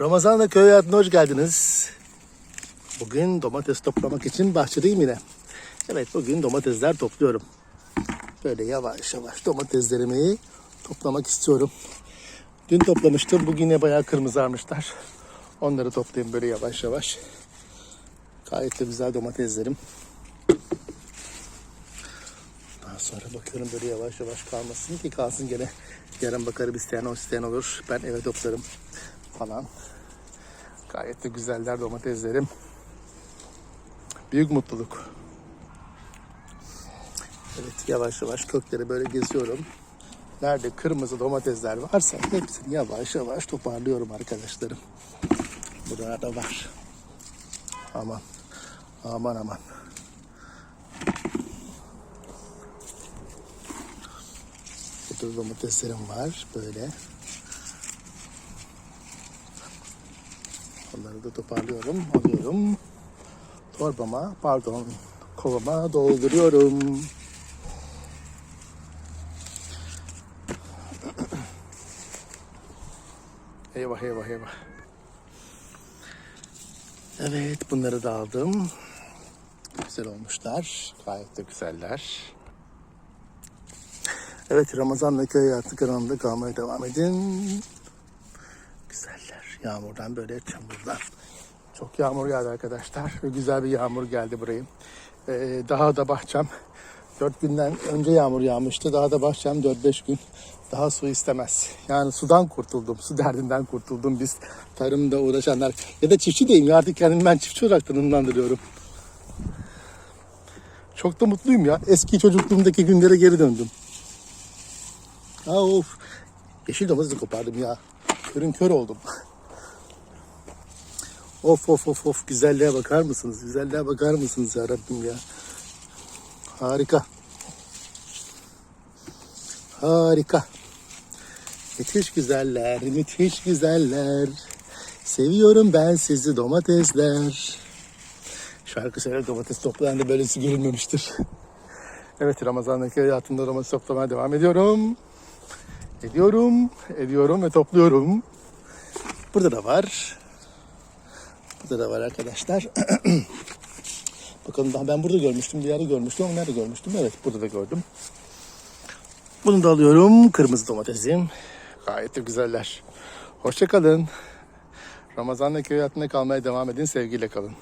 Ramazan'da köy hayatına hoş geldiniz. Bugün domates toplamak için bahçedeyim yine. Evet bugün domatesler topluyorum. Böyle yavaş yavaş domateslerimi toplamak istiyorum. Dün toplamıştım. Bugün yine bayağı kırmızarmışlar. Onları toplayayım böyle yavaş yavaş. Gayet de güzel domateslerim. Daha sonra bakıyorum böyle yavaş yavaş kalmasın ki kalsın gene. Yarın bakarım isteyen o isteyen olur. Ben eve toplarım falan. Gayet de güzeller domateslerim. Büyük mutluluk. Evet yavaş yavaş kökleri böyle geziyorum. Nerede kırmızı domatesler varsa hepsini yavaş yavaş toparlıyorum arkadaşlarım. Burada var. Aman. Aman aman. Burada domateslerim var böyle. Onları da toparlıyorum, alıyorum. Torbama, pardon, kovama dolduruyorum. Eyvah eyvah eyvah. Evet bunları da aldım. Güzel olmuşlar. Gayet de güzeller. Evet Ramazan'la köy hayatı kanalında kalmaya devam edin. Güzeller. Yağmurdan böyle çamurdan. Çok yağmur yağdı arkadaşlar. Güzel bir yağmur geldi buraya. Ee, daha da bahçem 4 günden önce yağmur yağmıştı. Daha da bahçem 4-5 gün daha su istemez. Yani sudan kurtuldum. Su derdinden kurtuldum biz tarımda uğraşanlar. Ya da çiftçi diyeyim ya artık kendimi ben çiftçi olarak tanımlandırıyorum. Çok da mutluyum ya. Eski çocukluğumdaki günlere geri döndüm. Ha of. Yeşil domatesi kopardım ya. Körün kör oldum. Of of of of güzelliğe bakar mısınız? Güzelliğe bakar mısınız ya Rabbim ya? Harika. Harika. Müthiş güzeller, müthiş güzeller. Seviyorum ben sizi domatesler. Şarkı söyler domates toplayan da böylesi görülmemiştir. Evet Ramazan'daki hayatımda domates toplamaya devam ediyorum. Ediyorum, ediyorum ve topluyorum. Burada da var. Burada da var arkadaşlar. Bakalım daha ben burada görmüştüm. Bir yerde görmüştüm ama nerede görmüştüm? Evet burada da gördüm. Bunu da alıyorum. Kırmızı domatesim. Gayet de güzeller. Hoşçakalın. Ramazan'da köy hayatında kalmaya devam edin. Sevgiyle kalın.